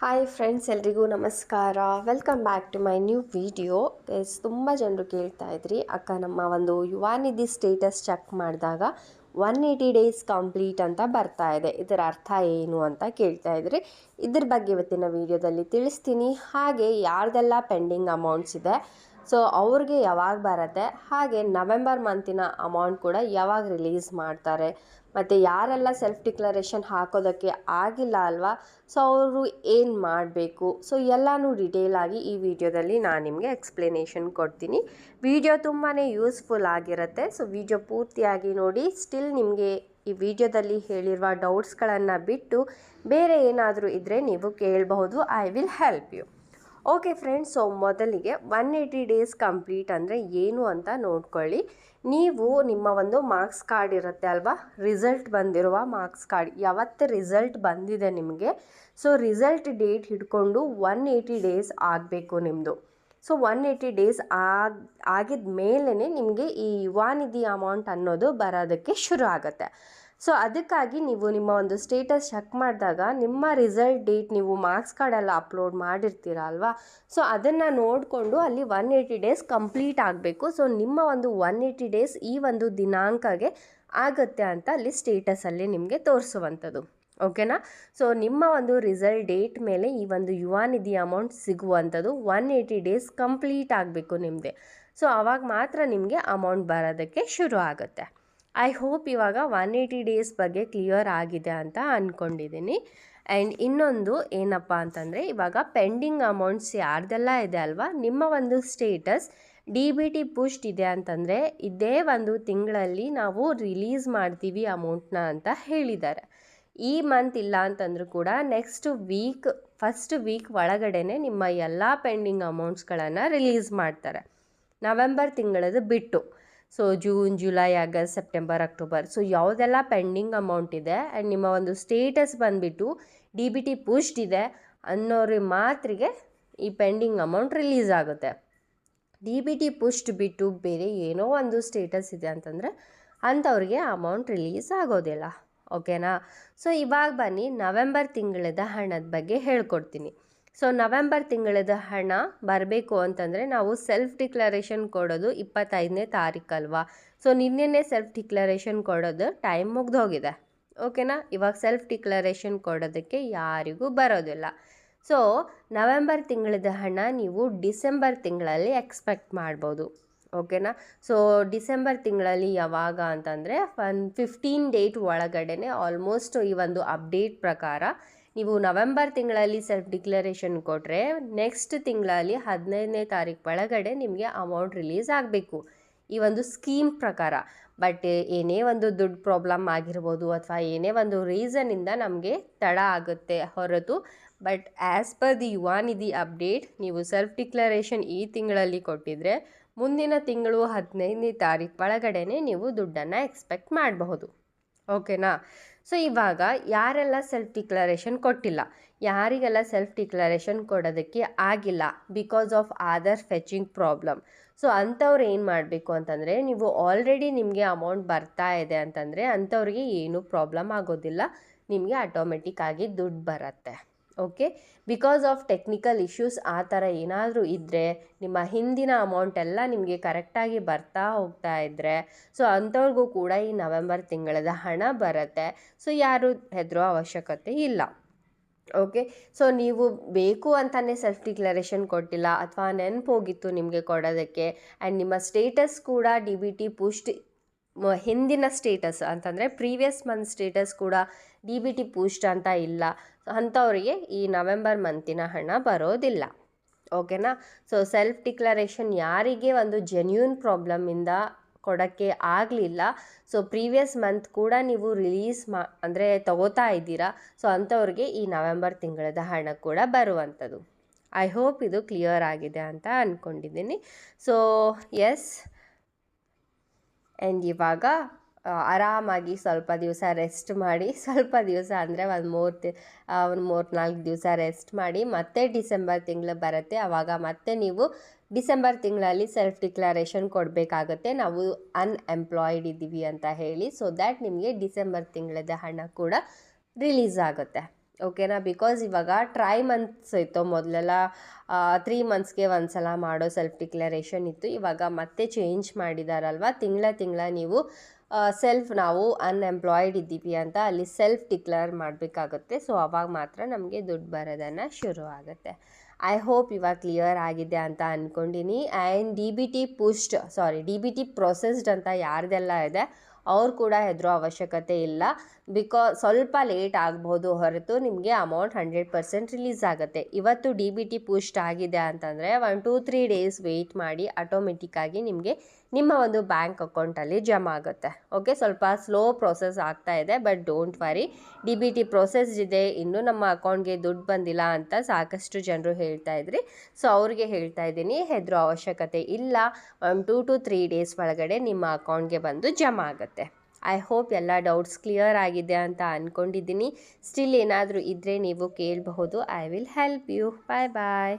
Hi friends ಎಲ್ರಿಗೂ ನಮಸ್ಕಾರ. Welcome back to my new video yes ತುಂಬ ಜನರು ಕೇಳ್ತಾ ಇದ್ರಿ. ಅಕ್ಕ, ನಮ್ಮ ಒಂದು ಯುವಾನಿಧಿ ಸ್ಟೇಟಸ್ ಚೆಕ್ ಮಾಡಿದಾಗ ಒನ್ ಏಯ್ಟಿ ಡೇಸ್ ಕಂಪ್ಲೀಟ್ ಅಂತ ಬರ್ತಾ ಇದೆ. ಇದರ ಅರ್ಥ ಏನು ಅಂತ ಕೇಳ್ತಾ ಇದ್ರಿ. ಇದ್ರ ಬಗ್ಗೆ ಇವತ್ತಿನ ವಿಡಿಯೋದಲ್ಲಿ ತಿಳಿಸ್ತೀನಿ. ಹಾಗೆ ಯಾರ್ದೆಲ್ಲ ಪೆಂಡಿಂಗ್ ಅಮೌಂಟ್ಸ್ ಇದೆ ಸೊ ಅವ್ರಿಗೆ ಯಾವಾಗ ಬರುತ್ತೆ? ಹಾಗೆ ನವೆಂಬರ್ ಮಂತಿನ ಅಮೌಂಟ್ ಕೂಡ ಯಾವಾಗ ರಿಲೀಸ್ ಮಾಡ್ತಾರೆ? ಮತ್ತು ಯಾರೆಲ್ಲ ಸೆಲ್ಫ್ ಡಿಕ್ಲರೇಷನ್ ಹಾಕೋದಕ್ಕೆ ಆಗಿಲ್ಲ ಅಲ್ವಾ? ಸೊ ಅವರು ಏನು ಮಾಡಬೇಕು? ಸೊ ಎಲ್ಲನೂ ಡಿಟೇಲಾಗಿ ಈ ವಿಡಿಯೋದಲ್ಲಿ ನಾನು ನಿಮಗೆ ಎಕ್ಸ್ಪ್ಲನೇಷನ್ ಕೊಡ್ತೀನಿ. ವಿಡಿಯೋ ತುಂಬಾ ಯೂಸ್ಫುಲ್ ಆಗಿರುತ್ತೆ. ಸೊ ವಿಡಿಯೋ ಪೂರ್ತಿಯಾಗಿ ನೋಡಿ. ಸ್ಟಿಲ್ ನಿಮಗೆ ಈ ವಿಡಿಯೋದಲ್ಲಿ ಹೇಳಿರುವ ಡೌಟ್ಸ್ಗಳನ್ನು ಬಿಟ್ಟು ಬೇರೆ ಏನಾದರೂ ಇದ್ದರೆ ನೀವು ಕೇಳಬಹುದು. I will help you okay friends so ಮೊದಲಿಗೆ ಒನ್ ಏಯ್ಟಿ ಡೇಸ್ ಕಂಪ್ಲೀಟ್ ಅಂದರೆ ಏನು ಅಂತ ನೋಡ್ಕೊಳ್ಳಿ. ನೀವು ನಿಮ್ಮ ಒಂದು ಮಾರ್ಕ್ಸ್ ಕಾರ್ಡ್ ಇರುತ್ತೆ ಅಲ್ವಾ? ರಿಸಲ್ಟ್ ಬಂದಿರುವ ಮಾರ್ಕ್ಸ್ ಕಾರ್ಡ್ ಯಾವತ್ತು ರಿಸಲ್ಟ್ ಬಂದಿದೆ ನಿಮಗೆ ಸೊ ರಿಸಲ್ಟ್ ಡೇಟ್ ಹಿಡ್ಕೊಂಡು ಒನ್ ಏಯ್ಟಿ ಡೇಸ್ ಆಗಬೇಕು ನಿಮ್ಮದು ಸೊ ಒನ್ ಏಯ್ಟಿ ಡೇಸ್ ಆಗ ಆಗಿದ ಮೇಲೇ ನಿಮಗೆ ಈ ಯುವಾನಿಧಿ ಅಮೌಂಟ್ ಅನ್ನೋದು ಬರೋದಕ್ಕೆ ಶುರು ಆಗುತ್ತೆ. ಸೊ ಅದಕ್ಕಾಗಿ ನೀವು ನಿಮ್ಮ ಒಂದು ಸ್ಟೇಟಸ್ ಚೆಕ್ ಮಾಡಿದಾಗ ನಿಮ್ಮ ರಿಸಲ್ಟ್ ಡೇಟ್ ನೀವು ಮಾರ್ಕ್ಸ್ ಕಾರ್ಡೆಲ್ಲ ಅಪ್ಲೋಡ್ ಮಾಡಿರ್ತೀರ ಅಲ್ವಾ? ಸೊ ಅದನ್ನು ನೋಡಿಕೊಂಡು ಅಲ್ಲಿ ಒನ್ ಏಯ್ಟಿ ಡೇಸ್ ಕಂಪ್ಲೀಟ್ ಆಗಬೇಕು. ಸೊ ನಿಮ್ಮ ಒಂದು ಒನ್ ಏಯ್ಟಿ ಡೇಸ್ ಈ ಒಂದು ದಿನಾಂಕಗೆ ಆಗುತ್ತೆ ಅಂತ ಅಲ್ಲಿ ಸ್ಟೇಟಸಲ್ಲಿ ನಿಮಗೆ ತೋರಿಸುವಂಥದ್ದು. ಓಕೆನಾ ಸೊ ನಿಮ್ಮ ಒಂದು ರಿಸಲ್ಟ್ ಡೇಟ್ ಮೇಲೆ ಈ ಒಂದು ಯುವ ನಿಧಿ ಅಮೌಂಟ್ ಸಿಗುವಂಥದ್ದು ಒನ್ ಏಯ್ಟಿ ಡೇಸ್ ಕಂಪ್ಲೀಟ್ ಆಗಬೇಕು ನಿಮ್ಮದೇ ಸೊ ಆವಾಗ ಮಾತ್ರ ನಿಮಗೆ ಅಮೌಂಟ್ ಬರೋದಕ್ಕೆ ಶುರು ಆಗುತ್ತೆ. ಐ ಹೋಪ್ ಇವಾಗ ಒನ್ ಏಯ್ಟಿ ಡೇಸ್ ಬಗ್ಗೆ ಕ್ಲಿಯರ್ ಆಗಿದೆ ಅಂತ ಅಂದ್ಕೊಂಡಿದ್ದೀನಿ ಆ್ಯಂಡ್ ಇನ್ನೊಂದು ಏನಪ್ಪ ಅಂತಂದರೆ, ಇವಾಗ ಪೆಂಡಿಂಗ್ ಅಮೌಂಟ್ಸ್ ಯಾರ್ದೆಲ್ಲ ಇದೆ ಅಲ್ವಾ? ನಿಮ್ಮ ಒಂದು status D B T push ಇದೆ ಅಂತಂದರೆ, ಇದೇ ಒಂದು ತಿಂಗಳಲ್ಲಿ ನಾವು ರಿಲೀಸ್ ಮಾಡ್ತೀವಿ ಅಮೌಂಟ್ನ ಅಂತ ಹೇಳಿದ್ದಾರೆ. ಈ ಮಂತ್ ಇಲ್ಲ ಅಂತಂದರೂ ಕೂಡ ನೆಕ್ಸ್ಟ್ ವೀಕ್ ಫಸ್ಟ್ ವೀಕ್ ಒಳಗಡೆ ನಿಮ್ಮ ಎಲ್ಲ ಪೆಂಡಿಂಗ್ ಅಮೌಂಟ್ಸ್ಗಳನ್ನು ರಿಲೀಸ್ ಮಾಡ್ತಾರೆ. ನವೆಂಬರ್ ತಿಂಗಳದು ಬಿಟ್ಟು. So June July August September October so ಯಾವುದೆಲ್ಲ ಪೆಂಡಿಂಗ್ ಅಮೌಂಟ್ ಇದೆ ಆ್ಯಂಡ್ ನಿಮ್ಮ ಒಂದು ಸ್ಟೇಟಸ್ ಬಂದುಬಿಟ್ಟು ಡಿ ಬಿ ಟಿ ಪುಷ್ಟ್ ಇದೆ ಅನ್ನೋರಿಗೆ ಮಾತ್ರಿಗೆ ಈ ಪೆಂಡಿಂಗ್ ಅಮೌಂಟ್ ರಿಲೀಸ್ ಆಗುತ್ತೆ. ಡಿ ಬಿ ಟಿ ಪುಷ್ಟ್ ಬಿಟ್ಟು ಬೇರೆ ಏನೋ ಒಂದು ಸ್ಟೇಟಸ್ ಇದೆ ಅಂತಂದರೆ ಅಂಥವ್ರಿಗೆ ಅಮೌಂಟ್ ರಿಲೀಸ್ ಆಗೋದಿಲ್ಲ. ಓಕೆನಾ ಸೊ ಇವಾಗ ಬನ್ನಿ ನವೆಂಬರ್ ತಿಂಗಳದ ಹಣದ ಬಗ್ಗೆ ಹೇಳ್ಕೊಡ್ತೀನಿ. ಸೊ ನವೆಂಬರ್ ತಿಂಗಳದ ಹಣ ಬರಬೇಕು ಅಂತಂದರೆ ನಾವು ಸೆಲ್ಫ್ ಡಿಕ್ಲರೇಷನ್ ಕೊಡೋದು ಇಪ್ಪತ್ತೈದನೇ ತಾರೀಕಲ್ವಾ ಸೊ ನಿನ್ನೆನೇ ಸೆಲ್ಫ್ ಡಿಕ್ಲರೇಷನ್ ಕೊಡೋದು ಟೈಮ್ ಮುಗ್ದೋಗಿದೆ ಓಕೆನಾ ಇವಾಗ ಸೆಲ್ಫ್ ಡಿಕ್ಲರೇಷನ್ ಕೊಡೋದಕ್ಕೆ ಯಾರಿಗೂ ಬರೋದಿಲ್ಲ. ಸೊ ನವೆಂಬರ್ ತಿಂಗಳದ ಹಣ ನೀವು ಡಿಸೆಂಬರ್ ತಿಂಗಳಲ್ಲಿ ಎಕ್ಸ್ಪೆಕ್ಟ್ ಮಾಡ್ಬೋದು. ಓಕೆನಾ ಸೊ ಡಿಸೆಂಬರ್ ತಿಂಗಳಲ್ಲಿ ಯಾವಾಗ ಅಂತಂದರೆ ಒನ್ ಫಿಫ್ಟೀನ್ ಡೇಟ್ ಒಳಗಡೆ ಆಲ್ಮೋಸ್ಟ್ ಈ ಒಂದು ಅಪ್ಡೇಟ್ ಪ್ರಕಾರ ನೀವು ನವೆಂಬರ್ ತಿಂಗಳಲ್ಲಿ ಸೆಲ್ಫ್ ಡಿಕ್ಲರೇಷನ್ ಕೊಟ್ಟರೆ ನೆಕ್ಸ್ಟ್ ತಿಂಗಳಲ್ಲಿ ಹದಿನೈದನೇ ತಾರೀಕು ಒಳಗಡೆ ನಿಮಗೆ ಅಮೌಂಟ್ ರಿಲೀಸ್ ಆಗಬೇಕು. ಈ ಒಂದು ಸ್ಕೀಮ್ ಪ್ರಕಾರ. ಬಟ್ ಏನೇ ಒಂದು ದುಡ್ಡು ಪ್ರಾಬ್ಲಮ್ ಆಗಿರ್ಬೋದು ಅಥವಾ ಏನೇ ಒಂದು ರೀಸನಿಂದ ನಮಗೆ ತಡ ಆಗುತ್ತೆ ಹೊರತು. But as per the Yuvanidhi update ನೀವು ಸೆಲ್ಫ್ ಡಿಕ್ಲರೇಷನ್ ಈ ತಿಂಗಳಲ್ಲಿ ಕೊಟ್ಟಿದ್ರೆ ಮುಂದಿನ ತಿಂಗಳು ಹದಿನೈದನೇ ತಾರೀಕು ಒಳಗಡೆ ನೀವು ದುಡ್ಡನ್ನು ಎಕ್ಸ್ಪೆಕ್ಟ್ ಮಾಡಬಹುದು. ಓಕೆನಾ ಸೊ, ಇವಾಗ ಯಾರೆಲ್ಲ ಸೆಲ್ಫ್ ಡಿಕ್ಲರೇಷನ್ ಕೊಟ್ಟಿಲ್ಲ? ಯಾರಿಗೆಲ್ಲ ಸೆಲ್ಫ್ ಡಿಕ್ಲರೇಷನ್ ಕೊಡೋದಕ್ಕೆ ಆಗಿಲ್ಲ? Because of Aadhaar fetching problem so, ಅಂಥವ್ರು ಏನು ಮಾಡಬೇಕು ಅಂತಂದರೆ, ನೀವು ಆಲ್ರೆಡಿ ನಿಮಗೆ ಅಮೌಂಟ್ ಬರ್ತಾ ಇದೆ ಅಂತಂದರೆ, ಅಂಥವ್ರಿಗೆ ಏನೂ ಪ್ರಾಬ್ಲಮ್ ಆಗೋದಿಲ್ಲ. ನಿಮಗೆ ಆಟೋಮೆಟಿಕ್ ಆಗಿ ದುಡ್ಡು ಬರುತ್ತೆ. Okay because of technical issues ಆ ಥರ ಏನಾದರೂ ಇದ್ದರೆ ನಿಮ್ಮ ಹಿಂದಿನ ಅಮೌಂಟ್ ಎಲ್ಲ ನಿಮಗೆ ಕರೆಕ್ಟಾಗಿ ಬರ್ತಾ ಹೋಗ್ತಾ ಇದ್ದರೆ ಸೊ ಅಂಥವ್ರಿಗೂ ಕೂಡ ಈ ನವೆಂಬರ್ ತಿಂಗಳದ ಹಣ ಬರುತ್ತೆ. ಸೊ ಯಾರು ಹೆದರೋ ಅವಶ್ಯಕತೆ ಇಲ್ಲ. ಓಕೆ ಸೊ ನೀವು ಬೇಕು ಅಂತಲೇ ಸೆಲ್ಫ್ ಡಿಕ್ಲರೇಷನ್ ಕೊಟ್ಟಿಲ್ಲ, ಅಥವಾ ನೆನಪು ಹೋಗಿತ್ತು ನಿಮಗೆ ಕೊಡೋದಕ್ಕೆ ಆ್ಯಂಡ್ ನಿಮ್ಮ ಸ್ಟೇಟಸ್ ಕೂಡ ಡಿ ಬಿ ಟಿ ಪುಷ್ಟ್ ಹಿಂದಿನ ಸ್ಟೇಟಸ್ ಅಂತಂದರೆ ಪ್ರೀವಿಯಸ್ ಮಂತ್ ಸ್ಟೇಟಸ್ ಕೂಡ ಡಿ ಬಿ ಟಿ ಪೂಸ್ಟ್ ಅಂತ ಇಲ್ಲ. ಅಂಥವ್ರಿಗೆ ಈ ನವೆಂಬರ್ ಮಂತಿನ ಹಣ ಬರೋದಿಲ್ಲ. ಓಕೆನಾ ಸೊ ಸೆಲ್ಫ್ ಡಿಕ್ಲರೇಷನ್ ಯಾರಿಗೆ ಒಂದು ಜೆನ್ಯೂನ್ ಪ್ರಾಬ್ಲಮಿಂದ ಕೊಡೋಕ್ಕೆ ಆಗಲಿಲ್ಲ. ಸೊ ಪ್ರೀವಿಯಸ್ ಮಂತ್ ಕೂಡ ನೀವು ರಿಲೀಸ್ ಮಾ, ಅಂದರೆ ತಗೋತಾ ಇದ್ದೀರಾ. ಸೊ ಅಂಥವ್ರಿಗೆ ಈ ನವೆಂಬರ್ ತಿಂಗಳದ ಹಣ ಕೂಡ ಬರುವಂಥದ್ದು. ಐ ಹೋಪ್ ಇದು ಕ್ಲಿಯರ್ ಆಗಿದೆ ಅಂತ ಅಂದ್ಕೊಂಡಿದ್ದೀನಿ ಸೊ ಎಸ್ ಆ್ಯಂಡ್ ಇವಾಗ ಆರಾಮಾಗಿ ಸ್ವಲ್ಪ ದಿವಸ ರೆಸ್ಟ್ ಮಾಡಿ, ಸ್ವಲ್ಪ ದಿವಸ ಅಂದರೆ ಒಂದು ಮೂರು ತಿ ಒಂದು ಮೂರು ನಾಲ್ಕು ದಿವಸ ರೆಸ್ಟ್ ಮಾಡಿ ಮತ್ತೆ ಡಿಸೆಂಬರ್ ತಿಂಗಳು ಬರುತ್ತೆ. ಆವಾಗ ಮತ್ತೆ ನೀವು ಡಿಸೆಂಬರ್ ತಿಂಗಳಲ್ಲಿ ಸೆಲ್ಫ್ ಡಿಕ್ಲರೇಷನ್ ಕೊಡಬೇಕಾಗುತ್ತೆ. ನಾವು ಅನ್ಎಂಪ್ಲಾಯ್ಡ್ ಇದ್ದೀವಿ ಅಂತ ಹೇಳಿ ಸೊ ದ್ಯಾಟ್ ನಿಮಗೆ ಡಿಸೆಂಬರ್ ತಿಂಗಳದ ಹಣ ಕೂಡ ರಿಲೀಸ್ ಆಗುತ್ತೆ. ಓಕೆನಾ ಬಿಕಾಸ್ ಇವಾಗ ಟ್ರೈ ಮಂತ್ಸ್ ಇತ್ತು ಮೊದಲೆಲ್ಲ ತ್ರೀ ಮಂತ್ಸ್ಗೆ ಒಂದು ಸಲ ಮಾಡೋ ಸೆಲ್ಫ್ ಡಿಕ್ಲರೇಷನ್ ಇತ್ತು. ಇವಾಗ ಮತ್ತೆ ಚೇಂಜ್ ಮಾಡಿದಾರಲ್ವ? ತಿಂಗಳ ತಿಂಗಳ ನೀವು ಸೆಲ್ಫ್ ನಾವು ಅನ್ಎಂಪ್ಲಾಯ್ಡ್ ಇದ್ದೀವಿ ಅಂತ ಅಲ್ಲಿ ಸೆಲ್ಫ್ ಡಿಕ್ಲೇರ್ ಮಾಡಬೇಕಾಗುತ್ತೆ. ಸೊ ಅವಾಗ ಮಾತ್ರ ನಮಗೆ ದುಡ್ಡು ಬರೋದನ್ನು ಶುರು ಆಗುತ್ತೆ. ಐ ಹೋಪ್ ಇವಾಗ ಕ್ಲಿಯರ್ ಆಗಿದೆ ಅಂತ ಅಂದ್ಕೊಂಡಿನಿ and D B T pushed sorry D B T processed ಅಂತ ಯಾರ್ದೆಲ್ಲ ಇದೆ, ಅವ್ರು ಕೂಡ ಹೆದರೋ ಅವಶ್ಯಕತೆ ಇಲ್ಲ. ಬಿಕಾಸ್ ಸ್ವಲ್ಪ ಲೇಟ್ ಆಗ್ಬೋದು ಹೊರತು ನಿಮಗೆ ಅಮೌಂಟ್ ಹಂಡ್ರೆಡ್ ಪರ್ಸೆಂಟ್ ರಿಲೀಸ್ ಆಗುತ್ತೆ. ಇವತ್ತು ಡಿ ಬಿ ಟಿ ಪುಷ್ಟ್ ಆಗಿದೆ ಅಂತಂದರೆ one two three days wait ಮಾಡಿ ಆಟೋಮೆಟಿಕ್ಕಾಗಿ ನಿಮಗೆ ನಿಮ್ಮ ಒಂದು ಬ್ಯಾಂಕ್ ಅಕೌಂಟಲ್ಲಿ ಜಮಾ ಆಗುತ್ತೆ. ಓಕೆ ಸ್ವಲ್ಪ ಸ್ಲೋ ಪ್ರೋಸೆಸ್ ಆಗ್ತಾ ಇದೆ but don't worry D B T process ಇದೆ, ಇನ್ನೂ ನಮ್ಮ ಅಕೌಂಟ್ಗೆ ದುಡ್ಡು ಬಂದಿಲ್ಲ ಅಂತ ಸಾಕಷ್ಟು ಜನರು ಹೇಳ್ತಾ ಇದ್ರಿ. ಸೊ ಅವ್ರಿಗೆ ಹೇಳ್ತಾ ಇದ್ದೀನಿ, ಹೆದರೋ ಅವಶ್ಯಕತೆ ಇಲ್ಲ. One two to three days ಒಳಗಡೆ ನಿಮ್ಮ ಅಕೌಂಟ್ಗೆ ಬಂದು ಜಮಾ ಆಗುತ್ತೆ. ಐ ಹೋಪ್ ಎಲ್ಲ ಡೌಟ್ಸ್ ಕ್ಲಿಯರ್ ಆಗಿದೆ ಅಂತ ಅಂದ್ಕೊಂಡಿದ್ದೀನಿ ಸ್ಟಿಲ್ ಏನಾದರೂ ಇದ್ದರೆ ನೀವು ಕೇಳಬಹುದು. I will help you. Bye bye.